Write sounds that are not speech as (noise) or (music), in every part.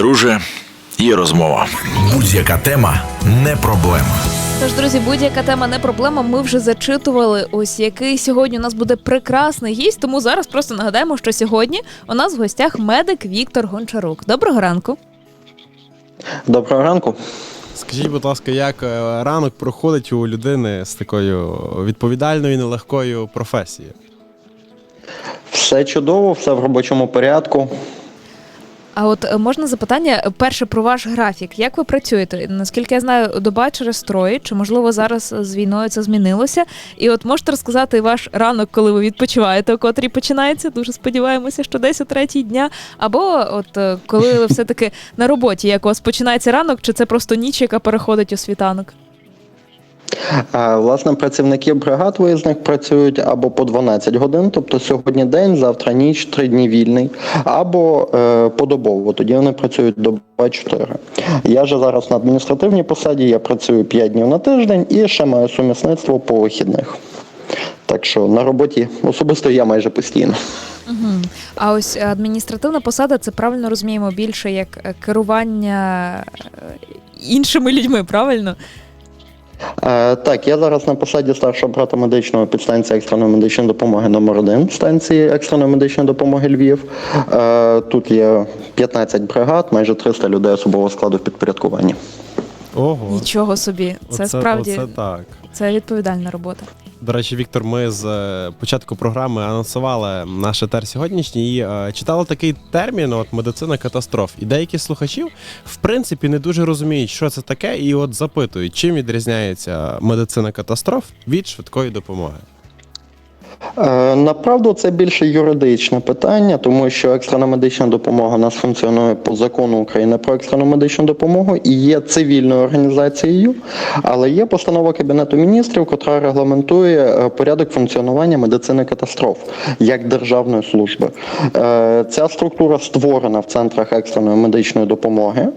друже, є розмова. Будь-яка тема не проблема. Тож, друзі, будь-яка тема не проблема. Ми вже зачитували. Ось який сьогодні у нас буде прекрасний гість. Тому зараз просто нагадаємо, що сьогодні у нас в гостях медик Віктор Гончарук. Доброго ранку. Доброго ранку. Скажіть, будь ласка, як е, ранок проходить у людини з такою відповідальною і нелегкою професією? Все чудово, все в робочому порядку. А от е, можна запитання е, перше про ваш графік. Як ви працюєте? Наскільки я знаю, доба через троє, чи можливо зараз з війною це змінилося? І от можете розказати ваш ранок, коли ви відпочиваєте, о котрій починається? Дуже сподіваємося, що десь о третій дня. Або от е, коли ви все-таки на роботі, як у вас починається ранок, чи це просто ніч, яка переходить у світанок? Власне, працівники бригад виїзних працюють або по 12 годин, тобто сьогодні день, завтра ніч, три дні вільний, або е, подобово. Тоді вони працюють до 4. Я же зараз на адміністративній посаді, я працюю 5 днів на тиждень і ще маю сумісництво по вихідних. Так що на роботі особисто я майже постійно. Угу. А ось адміністративна посада це правильно розуміємо більше як е, керування е, іншими людьми, правильно? Е, так, я зараз на посаді старшого брата медичного підстанції екстреної медичної допомоги номер 1 станції екстреної медичної допомоги Львів. Е, тут є 15 бригад, майже 300 людей особового складу в підпорядкуванні. Ого. Нічого собі. Це оце, справді Оце так. це відповідальна робота. До речі, Віктор, ми з е, початку програми анонсували наш етер сьогоднішній і е, читали такий термін, от медицина катастроф. І деякі слухачів, в принципі, не дуже розуміють, що це таке, і от запитують, чим відрізняється медицина катастроф від швидкої допомоги. Е, Направду це більше юридичне питання, тому що екстрена медична допомога у нас функціонує по закону України про екстрену медичну допомогу і є цивільною організацією, але є постанова Кабінету міністрів, яка регламентує е, порядок функціонування медицини катастроф як державної служби. Е, Ця структура створена в центрах екстреної медичної допомоги,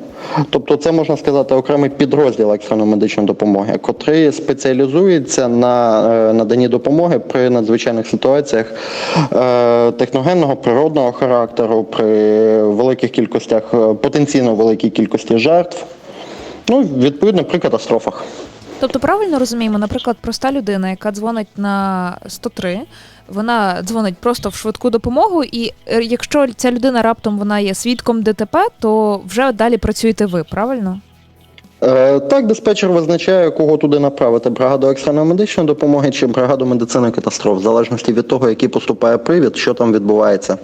тобто це можна сказати окремий підрозділ екстреної медичної допомоги, котрий спеціалізується на наданні допомоги при надзвичайних ситуаціях е, техногенного природного характеру, при великих кількостях, е, потенційно великій кількості жертв. Ну, відповідно, при катастрофах. Тобто, правильно розуміємо, наприклад, проста людина, яка дзвонить на 103, вона дзвонить просто в швидку допомогу, і е, якщо ця людина раптом вона є свідком ДТП, то вже далі працюєте ви, правильно? Е, Так, диспетчер визначає, кого туди направити: бригаду екстреної медичної допомоги чи бригаду медицини катастроф, в залежності від того, який поступає привід, що там відбувається.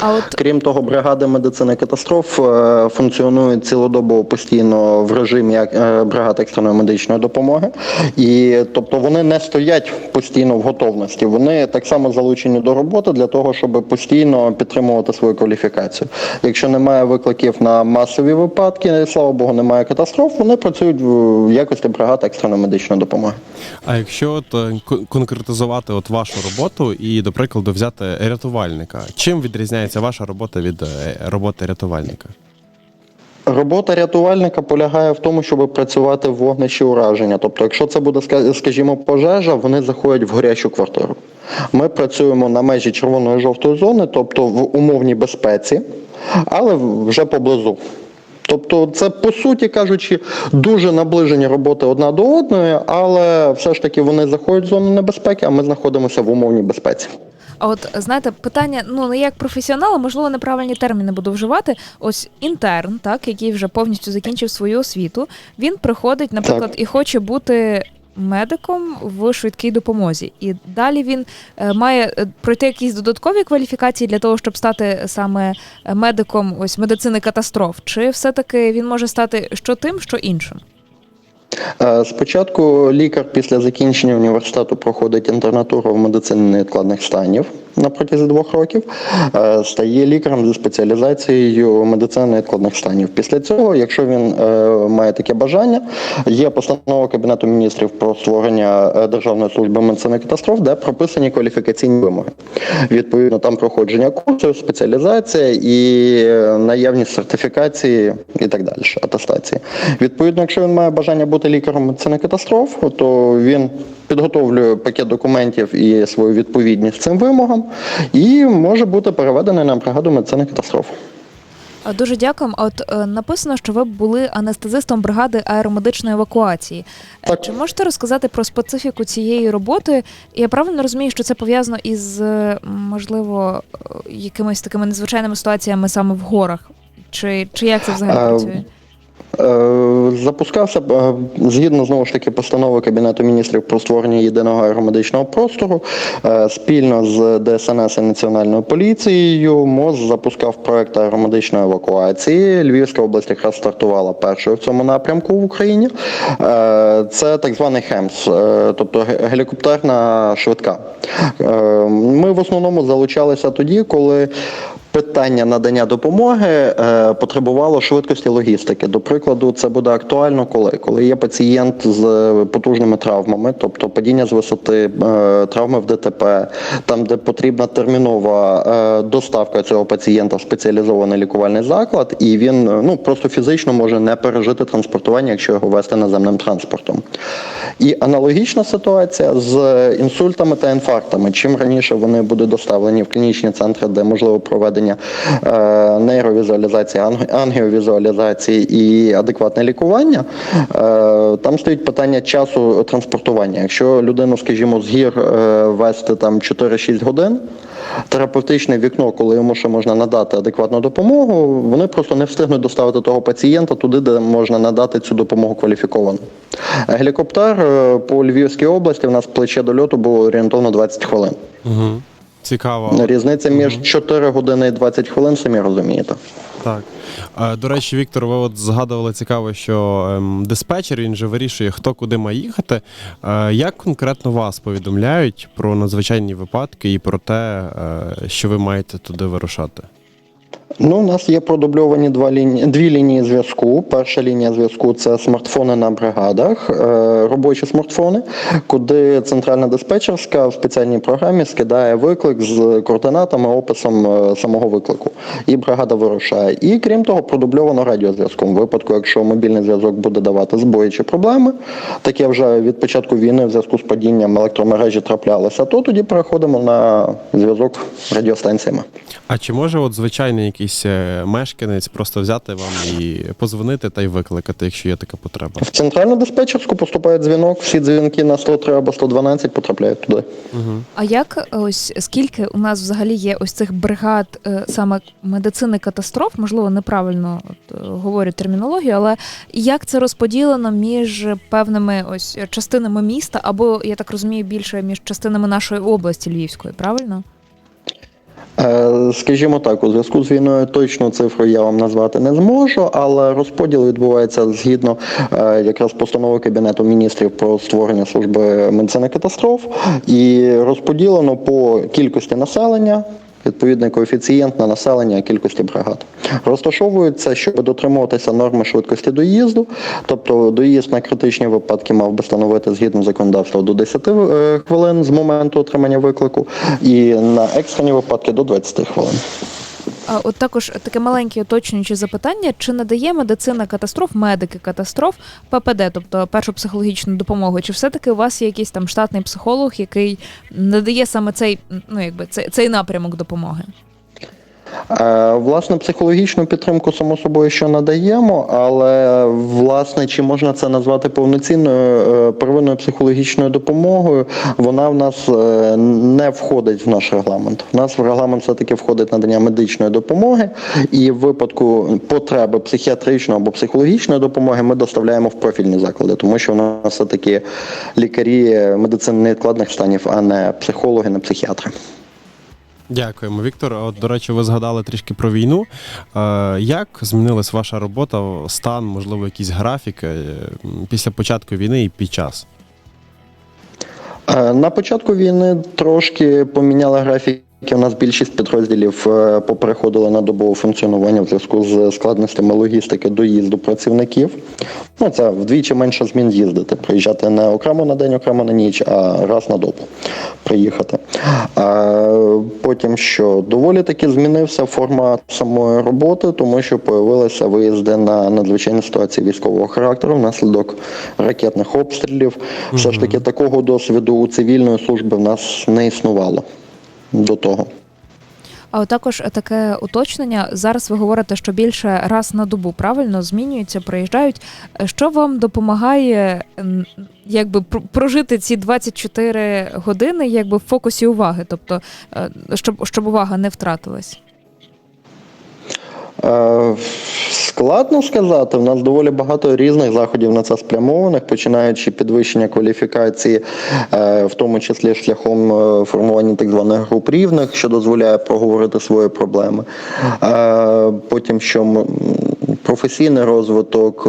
А от Крім того, бригади медицини катастроф е, функціонують цілодобово постійно в режимі е, бригад екстреної медичної допомоги, і тобто вони не стоять постійно в готовності. Вони так само залучені до роботи для того, щоб постійно підтримувати свою кваліфікацію. Якщо немає викликів на масові випадки, слава Богу, немає катастроф. Вони працюють в якості бригад екстреної медичної допомоги. А якщо от е, конкретизувати от вашу роботу і, до прикладу, взяти рятувальника, чим відрізняється ваша робота від е, роботи рятувальника? Робота рятувальника полягає в тому, щоб працювати в вогнищі ураження. Тобто, якщо це буде, скажімо, пожежа, вони заходять в горячу квартиру. Ми працюємо на межі червоної жовтої зони, тобто в умовній безпеці, але вже поблизу. Тобто, це по суті кажучи, дуже наближені роботи одна до одної, але все ж таки вони заходять в зону небезпеки, а ми знаходимося в умовній безпеці. А от знаєте, питання, ну не як професіонала, можливо, неправильні терміни буду вживати. Ось інтерн, так, який вже повністю закінчив свою освіту, він приходить, наприклад, і хоче бути медиком в швидкій допомозі. І далі він е, має е, пройти якісь додаткові кваліфікації для того, щоб стати саме е, медиком ось медицини катастроф. Чи все-таки він може стати що тим, що іншим? Е, Спочатку лікар після закінчення університету проходить інтернатуру в медицині невідкладних станів на протязі двох років, е, стає лікарем зі спеціалізацією медицини невідкладних станів. Після цього, якщо він е, має таке бажання, є постанова Кабінету міністрів про створення е, Державної служби медицини катастроф, де прописані кваліфікаційні вимоги. Відповідно, там проходження курсів, спеціалізація і наявність сертифікації і так далі, атестації. Відповідно, якщо він має бажання бути лікарем медицини катастроф, то він підготовлює пакет документів і свою відповідність цим вимогам, і може бути переведений на бригаду медицини катастроф. Дуже дякуємо. А От е, написано, що ви були анестезистом бригади аеромедичної евакуації. Е, Так. Чи можете розказати про специфіку цієї роботи? Я правильно розумію, що це пов'язано із е, можливо якимись такими незвичайними ситуаціями саме в горах? Чи, чи як це взагалі працює? Е, Запускався е, згідно знову ж таки постанови Кабінету міністрів про створення єдиного аеромедичного простору е, спільно з ДСНС і Національною поліцією МОЗ запускав проект аеромедичної евакуації. Львівська область якраз стартувала першою в цьому напрямку в Україні. Е, Це так званий ХЕМС, е, тобто гелікоптерна швидка. Е, Ми в основному залучалися тоді, коли Питання надання допомоги е, потребувало швидкості логістики. До прикладу, це буде актуально коли? Коли є пацієнт з потужними травмами, тобто падіння з висоти, е, травми в ДТП, там, де потрібна термінова е, доставка цього пацієнта в спеціалізований лікувальний заклад, і він ну просто фізично може не пережити транспортування, якщо його вести наземним транспортом. І аналогічна ситуація з інсультами та інфарктами. Чим раніше вони будуть доставлені в клінічні центри, де можливо проведення е, нейровізуалізації, анг- ангіовізуалізації і адекватне лікування, е, там стоїть питання часу транспортування. Якщо людину, скажімо, з гір е, вести там 4-6 годин, терапевтичне вікно, коли йому ще можна надати адекватну допомогу, вони просто не встигнуть доставити того пацієнта туди, де можна надати цю допомогу кваліфіковано. Гелікоптер по Львівській області в нас плече до льоту було орієнтовно 20 хвилин. Угу. Цікаво. Різниця між 4 години і 20 хвилин, самі розумієте. Так. Е, До речі, Віктор, ви от згадували цікаво, що ем, диспетчер він же вирішує, хто куди має їхати. Е, Як конкретно вас повідомляють про надзвичайні випадки і про те, е, що ви маєте туди вирушати? Ну, у нас є продубльовані два лінії, дві лінії зв'язку. Перша лінія зв'язку це смартфони на бригадах, е, робочі смартфони, куди центральна диспетчерська в спеціальній програмі скидає виклик з координатами, описом е, самого виклику. І бригада вирушає. І крім того, продубльовано радіозв'язком. В випадку, якщо мобільний зв'язок буде давати збої чи проблеми, таке вже від початку війни в зв'язку з падінням електромережі траплялося, то тоді переходимо на зв'язок радіостанціями. А чи може от звичайний якийсь е, мешканець просто взяти вам і позвонити та й викликати, якщо є така потреба? В центральну диспетчерську поступає дзвінок, всі дзвінки на 103 або 112 потрапляють туди. А як ось скільки у нас взагалі є ось цих бригад е, саме медицини катастроф? Можливо, неправильно от, е, говорю термінологію, але як це розподілено між певними ось частинами міста, або я так розумію, більше між частинами нашої області Львівської, правильно? Е, Скажімо так, у зв'язку з війною точну цифру я вам назвати не зможу, але розподіл відбувається згідно е, якраз постанови Кабінету міністрів про створення служби медицини катастроф і розподілено по кількості населення. Відповідний коефіцієнт на населення кількості бригад розташовуються, щоб дотримуватися норми швидкості доїзду. Тобто доїзд на критичні випадки мав би становити згідно законодавства до 10 е, хвилин з моменту отримання виклику, і на екстрені випадки до 20 хвилин. А от також таке маленьке уточнююче запитання: чи надає медицина катастроф, медики катастроф ППД, тобто першу психологічну допомогу? Чи все-таки у вас є якийсь там штатний психолог, який надає саме цей, ну якби цей, цей напрямок допомоги? Е, Власне, психологічну підтримку, само собою, що надаємо, але власне, чи можна це назвати повноцінною е, первинною психологічною допомогою, вона в нас е, не входить в наш регламент. У нас в регламент все-таки входить надання медичної допомоги, і в випадку потреби психіатричної або психологічної допомоги ми доставляємо в профільні заклади, тому що в нас все-таки лікарі медицини невідкладних станів, а не психологи, не психіатри. Дякуємо, Віктор. От, до речі, ви згадали трішки про війну. Е, Як змінилась ваша робота, стан, можливо, якісь графіки е, після початку війни і під час? Е, На початку війни трошки поміняли графіки. У нас більшість підрозділів попереходили на добове функціонування в зв'язку з складностями логістики доїзду працівників. Ну, це вдвічі менше змін їздити. Приїжджати не окремо на день, окремо на ніч, а раз на добу приїхати. А потім що доволі таки змінився формат самої роботи, тому що появилися виїзди на надзвичайні ситуації військового характеру внаслідок ракетних обстрілів. Все ж таки такого досвіду у цивільної служби в нас не існувало до того. А також таке уточнення. Зараз ви говорите, що більше раз на добу правильно змінюються, приїжджають. Що вам допомагає якби пр- прожити ці 24 години якби в фокусі уваги, тобто е, щоб, щоб увага не втратилась? Е, Складно сказати. У нас доволі багато різних заходів на це спрямованих, починаючи підвищення кваліфікації, е, в тому числі шляхом е, формування так званих груп рівних, що дозволяє проговорити свої проблеми. Потім що професійний розвиток,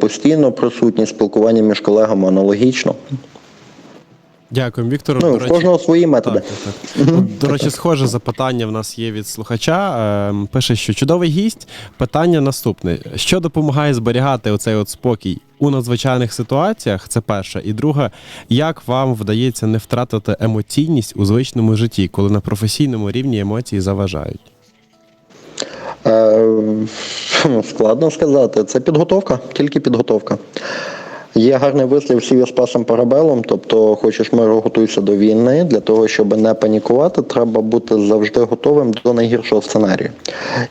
постійно присутність спілкування між колегами аналогічно. Дякую, Віктор. Ну, До речі, кожного свої методи. Так, так, До речі, схоже запитання в нас є від слухача. Ем, Пише, що чудовий гість. Питання наступне: що допомагає зберігати оцей от спокій у надзвичайних ситуаціях? Це перше. І друге, як вам вдається не втратити емоційність у звичному житті, коли на професійному рівні емоції заважають? Е, Складно сказати. Це підготовка, тільки підготовка. Є гарний вислів «Сіві з пасом парабелом, тобто хочеш миру, готуйся до війни. Для того, щоб не панікувати, треба бути завжди готовим до найгіршого сценарію.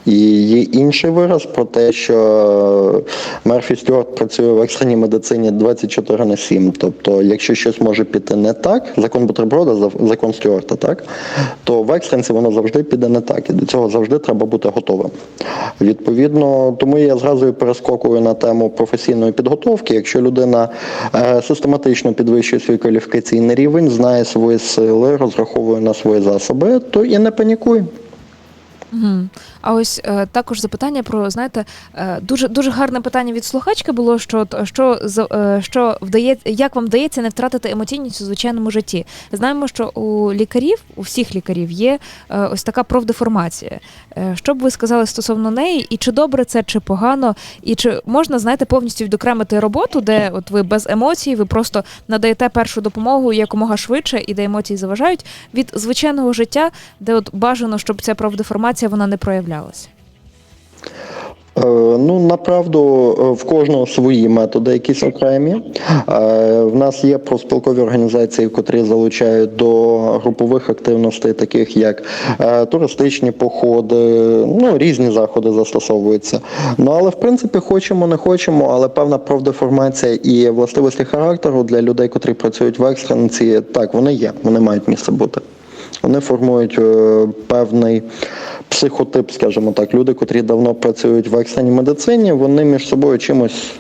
І є інший вираз про те, що Мерфі Стюарт працює в екстреній медицині 24 на 7. Тобто, якщо щось може піти не так, закон бутерброда, закон Стюарта, так, то в екстренці воно завжди піде не так. І до цього завжди треба бути готовим. Відповідно, тому я зразу перескокую на тему професійної підготовки. Якщо людина е, систематично підвищує свій кваліфікаційний рівень, знає свої сили, розраховує на свої засоби, то і не панікує. Угу. А ось е, також запитання про знаєте, е, дуже дуже гарне питання від слухачки було, що що е, що вдається, як вам вдається не втратити емоційність у звичайному житті? Знаємо, що у лікарів, у всіх лікарів є е, ось така профдеформація. Е, що б ви сказали стосовно неї, і чи добре це, чи погано, і чи можна знаєте повністю відокремити роботу, де от ви без емоцій, ви просто надаєте першу допомогу якомога швидше, і де емоції заважають від звичайного життя, де от бажано, щоб ця профдеформація вона не проявлялася. Е, Ну, направду, е, в кожного свої методи, якісь окремі. Е, В нас є профспілкові організації, котрі залучають до групових активностей, таких як туристичні походи, ну, різні заходи застосовуються. Ну, але в принципі хочемо, не хочемо, але певна профдеформація і властивості характеру для людей, котрі працюють в екстренці, так, вони є, вони мають місце бути. Вони формують е, певний психотип, скажімо так. Люди, котрі давно працюють в екстреній медицині, вони між собою чимось.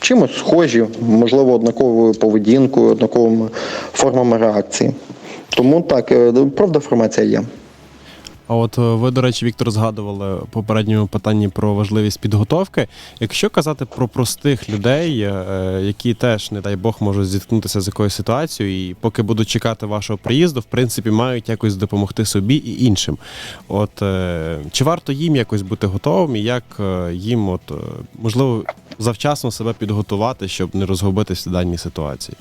Чимось схожі, можливо, однаковою поведінкою, однаковими формами реакції. Тому так, правда, формація є. А от е, ви, до речі, Віктор, згадували в попередньому питанні про важливість підготовки. Якщо казати про простих людей, е, які теж, не дай Бог, можуть зіткнутися з якоюсь ситуацією, і поки будуть чекати вашого приїзду, в принципі, мають якось допомогти собі і іншим. От е, чи варто їм якось бути готовим, і як їм, от можливо, завчасно себе підготувати, щоб не розгубитися в даній ситуації?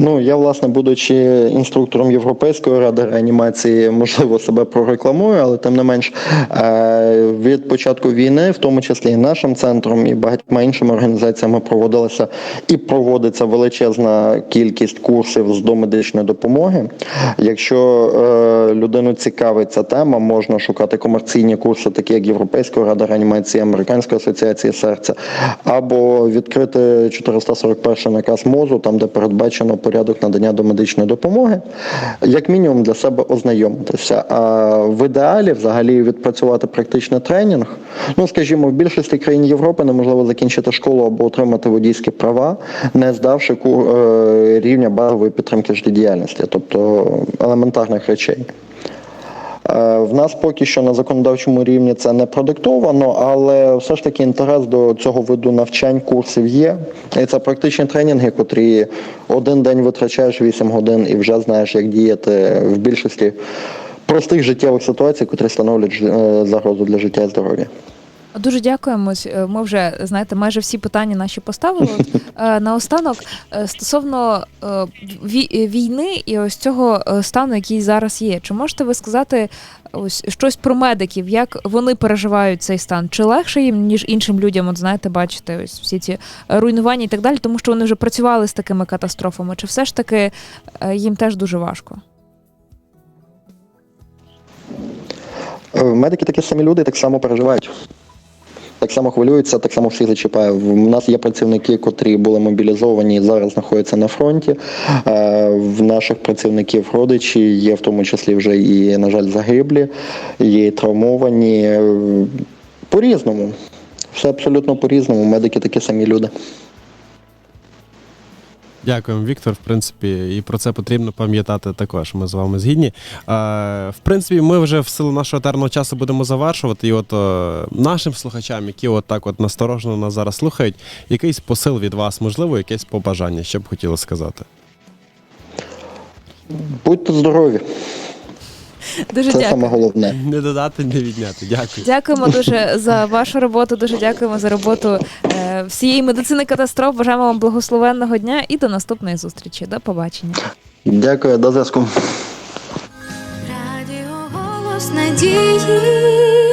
Ну, я, власне, будучи інструктором Європейської ради реанімації, можливо, себе прорекламую, але тим не менш е, від початку війни, в тому числі і нашим центром, і багатьма іншими організаціями проводилася і проводиться величезна кількість курсів з домедичної допомоги. Якщо е, людину цікавить ця тема, можна шукати комерційні курси, такі як Європейська рада реанімації, Американська асоціація серця, або відкрити 441 наказ МОЗу, там де передбачено порядок надання домедичної допомоги, як мінімум для себе ознайомитися. А в ідеалі взагалі відпрацювати практичний тренінг. Ну, скажімо, в більшості країн Європи неможливо закінчити школу або отримати водійські права, не здавши е, рівня базової підтримки життєдіяльності, тобто елементарних речей. Е, В нас поки що на законодавчому рівні це не продиктовано, але все ж таки інтерес до цього виду навчань, курсів є. І це практичні тренінги, котрі один день витрачаєш 8 годин і вже знаєш, як діяти в більшості простих життєвих ситуацій, котрі становлять е, загрозу для життя і здоров'я. Дуже дякуємо. Е, Ми вже знаєте, майже всі питання наші поставили. (laughs) Е, Наостанок е, стосовно війни і ось цього стану, який зараз є. Чи можете ви сказати ось щось про медиків, як вони переживають цей стан? Чи легше їм ніж іншим людям? От знаєте, бачите, ось всі ці руйнування і так далі, тому що вони вже працювали з такими катастрофами? Чи все ж таки їм теж дуже важко? Медики такі самі люди, так само переживають. Так само хвилюються, так само всіх зачіпає. У нас є працівники, котрі були мобілізовані і зараз знаходяться на фронті. Е, В наших працівників родичі є в тому числі вже і, на жаль, загиблі, і травмовані. Е, По-різному. Все абсолютно по-різному. Медики такі самі люди. Дякуємо, Віктор. В принципі, і про це потрібно пам'ятати також. Ми з вами згідні. В принципі, ми вже в силу нашого терного часу будемо завершувати. І от е, нашим слухачам, які от так от насторожено нас зараз слухають, якийсь посил від вас, можливо, якесь побажання, що б хотіли сказати. Будьте здорові, Дуже це дякую. саме головне. Не додати, не відняти. Дякую. Дякуємо дуже за вашу роботу. Дуже дякуємо за роботу е, всієї медицини катастроф. Бажаємо вам благословенного дня і до наступної зустрічі. До побачення. Дякую, до зв'язку. Радіо голос надії.